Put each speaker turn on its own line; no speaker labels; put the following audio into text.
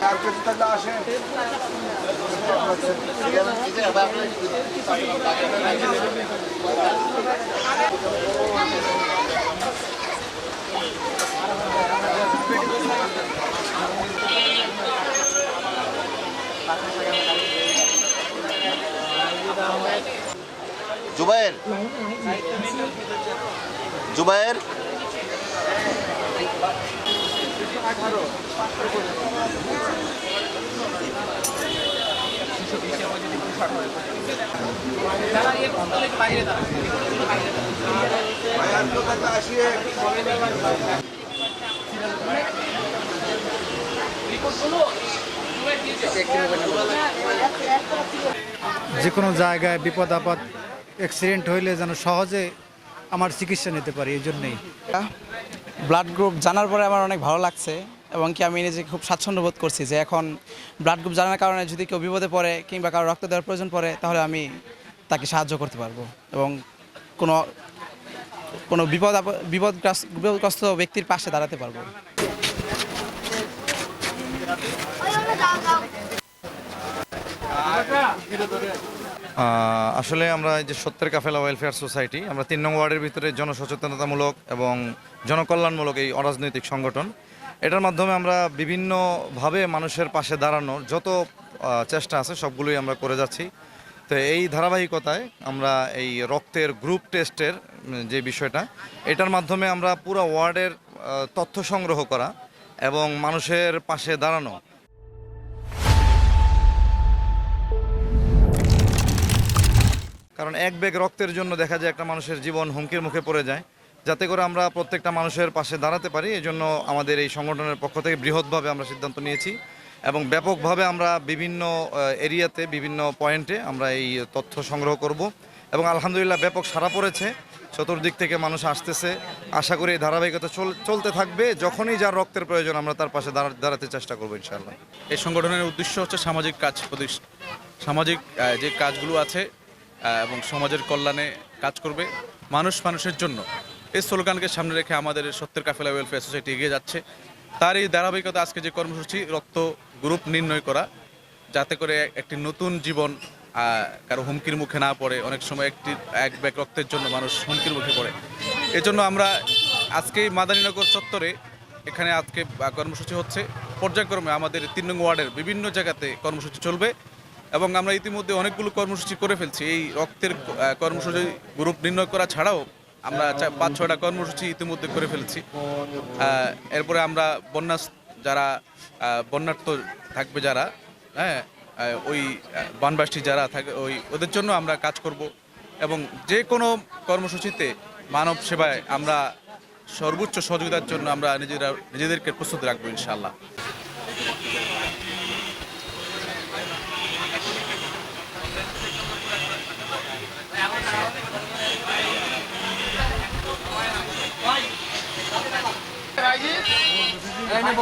Herkes tedavi şey.
Zubair? Zubair?
যে কোনো জায়গায় বিপদ আপদ অ্যাক্সিডেন্ট হইলে যেন সহজে আমার চিকিৎসা নিতে পারি এই জন্যেই।
ব্লাড গ্রুপ জানার পরে আমার অনেক ভালো লাগছে এবং কি আমি নিজে খুব স্বাচ্ছন্দ্য বোধ করছি যে এখন ব্লাড গ্রুপ জানার কারণে যদি কেউ বিপদে পড়ে কিংবা কারও রক্ত দেওয়ার প্রয়োজন পড়ে তাহলে আমি তাকে সাহায্য করতে পারব এবং কোনো কোনো বিপদ আপ- বিপদগ্রস্ত বিপদগ্রস্ত ব্যক্তির পাশে দাঁড়াতে পারব।
আসলে আমরা যে সত্যের কাফেলা ওয়েলফেয়ার সোসাইটি আমরা তিন নং ওয়ার্ডের ভিতরে জনসচেতনতামূলক এবং জনকল্যাণমূলক এই অরাজনৈতিক সংগঠন। এটার মাধ্যমে আমরা বিভিন্নভাবে মানুষের পাশে দাঁড়ানোর যত চেষ্টা আছে সবগুলোই আমরা করে যাচ্ছি। তো এই ধারাবাহিকতায় আমরা এই রক্তের গ্রুপ টেস্টের যে বিষয়টা, এটার মাধ্যমে আমরা পুরো ওয়ার্ডের তথ্য সংগ্রহ করা এবং মানুষের পাশে দাঁড়ানো কারণ এক ব্যাগ রক্তের জন্য দেখা যায় একটা মানুষের জীবন হুমকির মুখে পড়ে যায়। যাতে করে আমরা প্রত্যেকটা মানুষের পাশে দাঁড়াতে পারি এই জন্য আমাদের এই সংগঠনের পক্ষ থেকে বৃহৎভাবে আমরা সিদ্ধান্ত নিয়েছি এবং ব্যাপকভাবে আমরা বিভিন্ন এরিয়াতে, বিভিন্ন পয়েন্টে আমরা এই তথ্য সংগ্রহ করব এবং আলহামদুলিল্লাহ ব্যাপক সারা পড়েছে। চতুর্দিক থেকে মানুষ আসতেছে। আশা করি এই ধারাবাহিকতা চল- চলতে থাকবে। যখনই যার রক্তের প্রয়োজন আমরা তার পাশে দাঁড়া- দাঁড়াতে চেষ্টা করব ইনশাআল্লাহ।
এই সংগঠনের উদ্দেশ্য হচ্ছে সামাজিক কাজ সামাজিক যে কাজগুলো আছে এবং সমাজের কল্যাণে কাজ করবে মানুষ মানুষের জন্য। এই স্লোগানকে সামনে রেখে আমাদের সত্যের কাফেলা ওয়েলফেয়ার সোসাইটি এগিয়ে যাচ্ছে। তার এই ধারাবাহিকতা আজকে যে কর্মসূচি, রক্ত গ্রুপ নির্ণয় করা, যাতে করে একটি নতুন জীবন কারও হুমকির মুখে না পড়ে, অনেক সময় একটি, এক ব্যাগ রক্তের জন্য মানুষ হুমকির মুখে পড়ে। এজন্য আমরা আজকে মাদানীনগর চত্বরে এখানে আজকে কর্মসূচি হচ্ছে। পর্যায়ক্রমে আমাদের তিন নং ওয়ার্ডের বিভিন্ন জায়গাতে কর্মসূচি চলবে। এবং আমরা ইতিমধ্যে অনেকগুলো কর্মসূচি করে ফেলছি। এই রক্তের কর্মসূচি গ্রুপ নির্ণয় করা ছাড়াও আমরা পাঁচ, ছয়টা কর্মসূচি ইতিমধ্যে করে ফেলছি। এরপরে আমরা বন্যা যারা বন্যার্থ থাকবে যারা হ্যাঁ ওই বানবাসী যারা থাকে, ওই, ওদের জন্য আমরা কাজ করব এবং যে কোনো কর্মসূচিতে মানব সেবায় আমরা সর্বোচ্চ সহযোগিতার জন্য আমরা নিজেরা, নিজেদেরকে প্রস্তুত রাখব ইনশাল্লাহ নেব